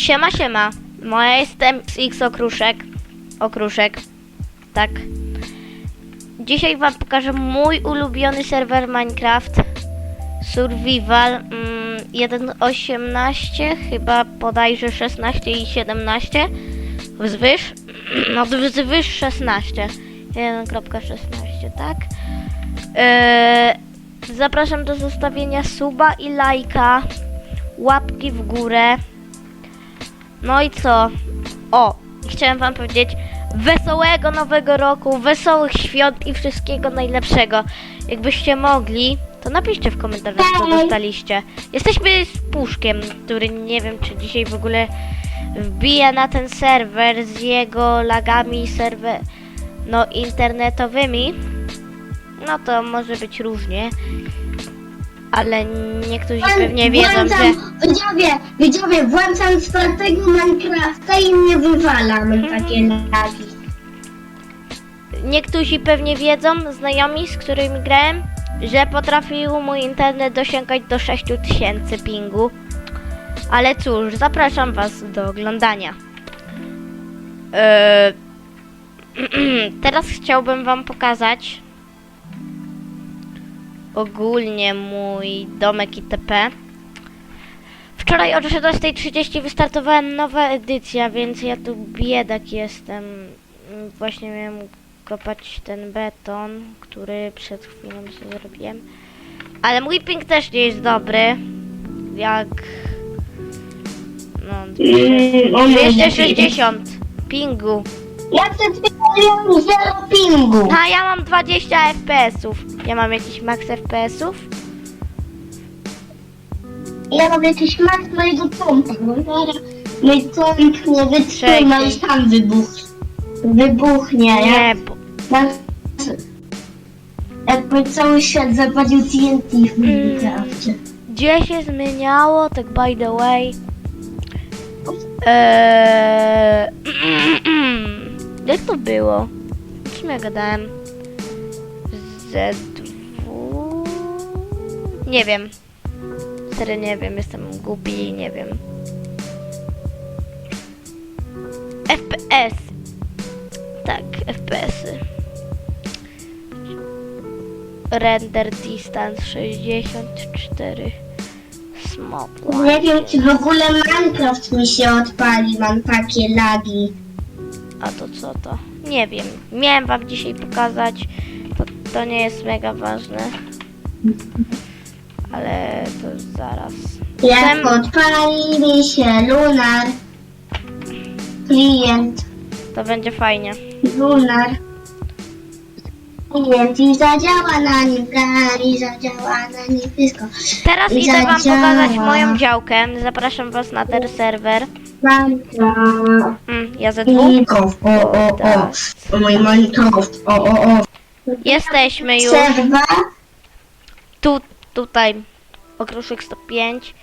Siema, siema. Moja jestem X Okruszek. Okruszek. Tak. Dzisiaj wam pokażę mój ulubiony serwer Minecraft. Survival mm, 1.18, chyba bodajże 16 i 17. Wzwyż? No wzwyż 16. 1.16, tak? Eee, zapraszam do zostawienia suba i lajka. Łapki w górę. No i co? O, chciałem wam powiedzieć wesołego nowego roku, wesołych świąt i wszystkiego najlepszego. Jakbyście mogli, to napiszcie w komentarzach, co dostaliście. Jesteśmy z Puszkiem, który nie wiem, czy dzisiaj w ogóle wbije na ten serwer z jego lagami serwer, no internetowymi. No to może być różnie. Ale niektórzy pewnie wiedzą, że... włączam, Widzowie, widzowie, włączam czwartego Minecrafta i mnie wywalam Mhm. takie lagi. Niektórzy pewnie wiedzą, znajomi, z którymi grałem, że potrafił mój internet dosięgać do 6000 pingu. Ale cóż, zapraszam Was do oglądania. Eee, teraz chciałbym Wam pokazać ogólnie mój domek ITP. Wczoraj o 16.30 wystartowała nowa edycja, więc ja tu biedak jestem. Mm, Właśnie miałem kopać ten beton, który przed chwilą sobie zrobiłem. Ale mój ping też nie jest dobry. Jak... No, Mm, on jest 260 pingu. Ja przed chwilą miałem zero pingu. A ja mam 20 FPS-ów. Ja mam jakiś max FPS-ów? Ja mam jakiś mak mojego pompa, bo zaraz mój pomp nie wytrzyma i sam wybuch. Wybuchnie, Nie, bo... jakby cały świat zapalił TNT w Minecrafcie. Gdzie się zmieniało, tak by the way? Eee... Jak to było? Czym ja gadałem? Z2... Nie wiem. Serio nie wiem, jestem głupi nie wiem. FPS. Tak, FPS-y. Render distance 64. Smop. Nie wiem, czy w ogóle Minecraft mi się odpali, mam takie lagi. A to co to? Nie wiem. Miałem wam dzisiaj pokazać. To, to nie jest mega ważne. Ale to zaraz. Jak Tem- odpali mi się Lunar, klient, To będzie fajnie. Lunar, i zadziała na nim plan i zadziała na nim wszystko. Teraz I idę wam zadziała. pokazać moją działkę. Zapraszam was na ten serwer. Minecraft, Mm, ja ze dwóch. O, o, o, o, mój Minecraft, o, o, o. Jesteśmy już. Serwa, Tu, tutaj. Okruszek 105.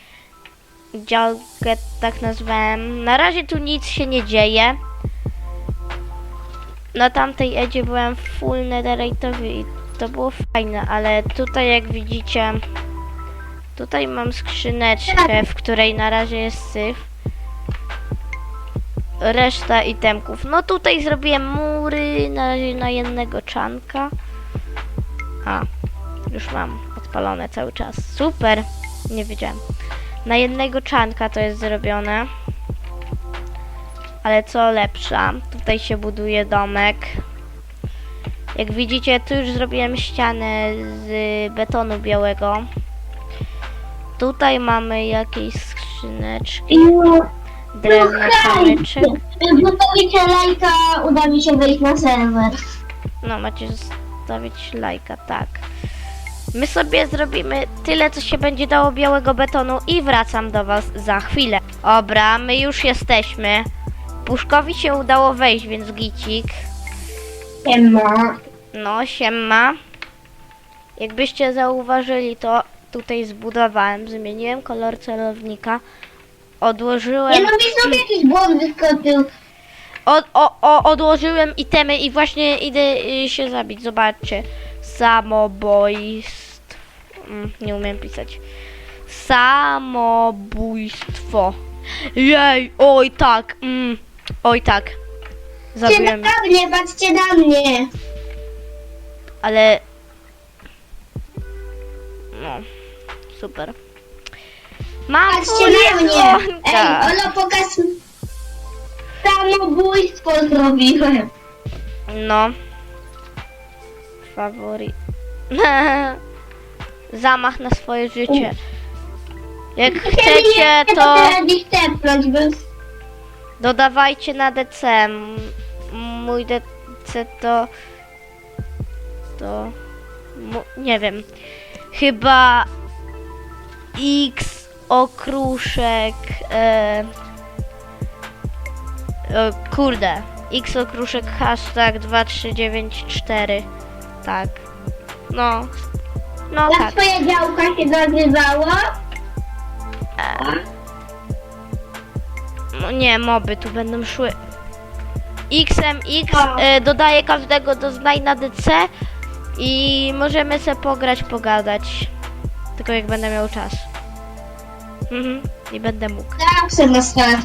Działkę tak nazwałem. Na razie tu nic się nie dzieje. Na tamtej edzie byłem full netherite'owy i to było fajne, ale tutaj jak widzicie tutaj mam skrzyneczkę, w której na razie jest syf. Reszta itemków. No tutaj zrobiłem mury na razie na jednego czanka. A, już mam odpalone cały czas. Super! Nie wiedziałem. Na jednego czanka to jest zrobione. Ale co lepsza, tutaj się buduje domek. Jak widzicie, tu już zrobiłem ścianę z betonu białego. Tutaj mamy jakieś skrzyneczki, i drewno, kamyczek. Zostawicie lajka, uda mi się wejść na serwer. No, macie zostawić lajka, tak. My sobie zrobimy tyle, co się będzie dało białego betonu i wracam do Was za chwilę. Dobra, my już jesteśmy. Puszkowi się udało wejść, więc gicik. Siema. No, siema. Jakbyście zauważyli, to tutaj zbudowałem, zmieniłem kolor celownika. Odłożyłem... Nie no, mi sobie jakiś błąd wyskoczył. Od, o, o, odłożyłem itemy i właśnie idę y, się zabić. Zobaczcie. Samobójstwo. Mm, nie umiem pisać. Samobójstwo. Jej, oj tak, mm, oj tak. Patrzcie Zabiłem, na mnie, patrzcie na mnie. ale... No, super. Mam Patrzcie na mnie. Ej, Fulionka. Olo, pokaż. Samobójstwo zrobiłem. No. Faworit. Zamach na swoje życie. Jak chcecie, to teraz ich tepnąć, bo... dodawajcie na DC. Mój DC to... To... Nie wiem. Chyba... X okruszek... E, e, kurde. X okruszek hashtag 2394. Tak. No. No Jak tak. twoja działka się nazywała? No nie, moby tu będą szły. XMX O. e, dodaję każdego do znaj na DC i możemy sobie pograć, pogadać. Tylko jak będę miał czas. Mhm. I będę mógł. Zawsze na start.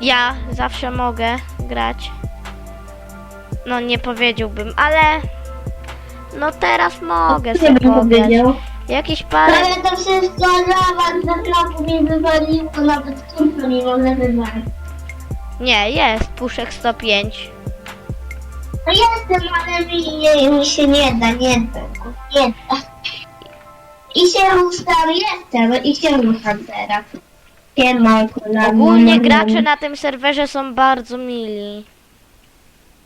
Ja zawsze mogę grać. No nie powiedziałbym, ale no teraz mogę sobie bym Jakieś parę. Ale to wszystko was na trapu mi wywaliło, nawet kurwa mi mogę wywalić. Nie, jest puszek 105. No jestem, ale mi, nie, mi się nie da, nie da, nie da. I się ruszam, jestem, i się ruszam teraz. Siema, kolano. Ogólnie gracze na tym serwerze są bardzo mili.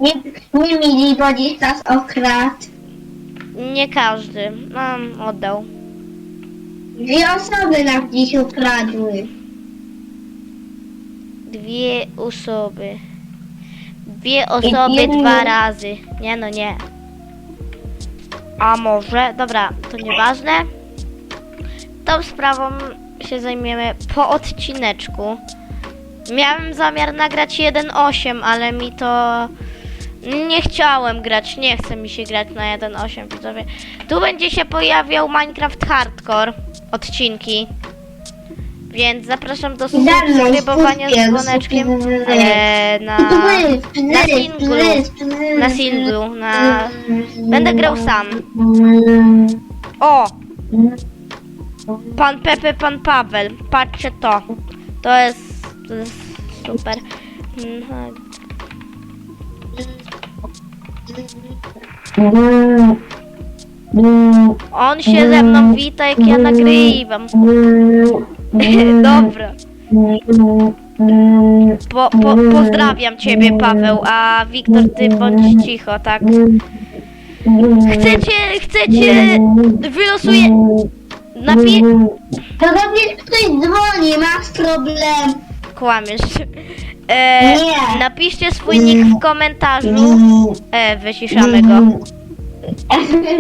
Nie, nie mili, bo dziś nas okradł. Nie każdy. Mam oddał. Dwie osoby nas dziś ukradły. Dwie osoby. Dwie osoby jedno- dwa razy. Nie no nie. A może? Dobra, to nieważne. Tą sprawą się zajmiemy po odcineczku. Miałem zamiar nagrać 1.8, ale mi to... Nie chciałem grać, nie chce mi się grać na 1.8 widzowie. Tu będzie się pojawiał Minecraft Hardcore odcinki. Więc zapraszam do subskrybowania z dzwoneczkiem e, na, na singlu. Na singlu, na... Będę grał sam. O! Pan Pepe, pan Paweł. Patrzcie to. To jest... To jest super. Mhm. On się ze mną wita, jak ja nagrywam. Dobra. Po, po, pozdrawiam ciebie, Paweł, a Wiktor, ty bądź cicho, tak? Chcecie, chcecie, wylosuję, napi... To robisz ktoś dzwoni, masz problem. Kłamiesz. E, Nie. napiszcie swój nick w komentarzu. E, wyciszamy go.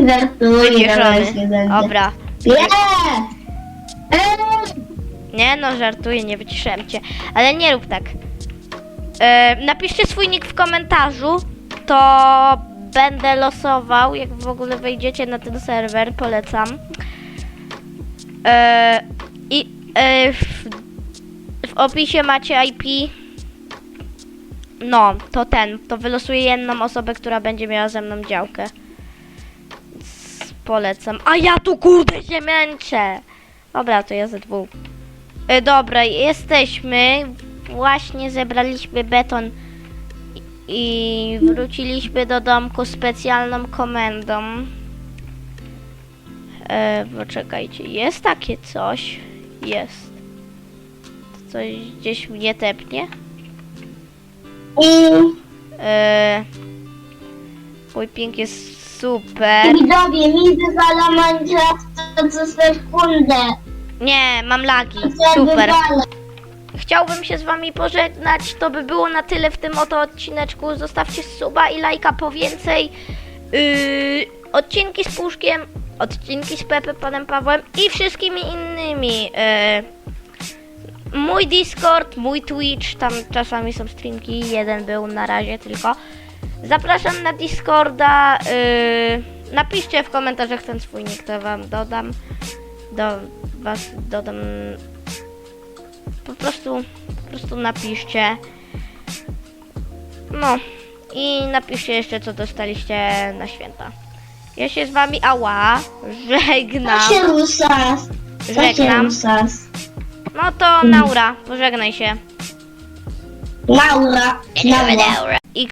Żartuję, się będzie. Dobra. Nie! Ej! Nie no, żartuję, nie wyciszyłem cię. Ale nie rób tak. E, napiszcie swój nick w komentarzu, to będę losował, jak w ogóle wejdziecie na ten serwer, polecam. E, I e, w, opisie macie IP. No, to ten, to wylosuję jedną osobę, która będzie miała ze mną działkę. Polecam. A ja tu kurde się męczę. Dobra, to ja ze dwóch. E, dobra, jesteśmy. Właśnie zebraliśmy beton i- i wróciliśmy do domku specjalną komendą. E, poczekajcie, jest takie coś? Jest. Coś gdzieś mnie tepnie? I E, mój ping jest super. widzowie, mi wywala Minecraft co sekundę. Nie, mam lagi. Super. Chciałbym się z wami pożegnać. To by było na tyle w tym oto odcineczku. Zostawcie suba i lajka po więcej. Yy, odcinki z Puszkiem, odcinki z Pepe, Panem Pawłem i wszystkimi innymi. Yy, mój Discord, mój Twitch, tam czasami są streamki. Jeden był na razie tylko. Zapraszam na Discorda. Yy, napiszcie w komentarzach ten swój nick, to wam dodam. Do was dodam po prostu, po prostu napiszcie. No i napiszcie jeszcze, co dostaliście na święta. Ja się z wami, ała, żegnam. Się rusas. To się Żegnam. rusas. No to Naura, pożegnaj się. Laura. Laura.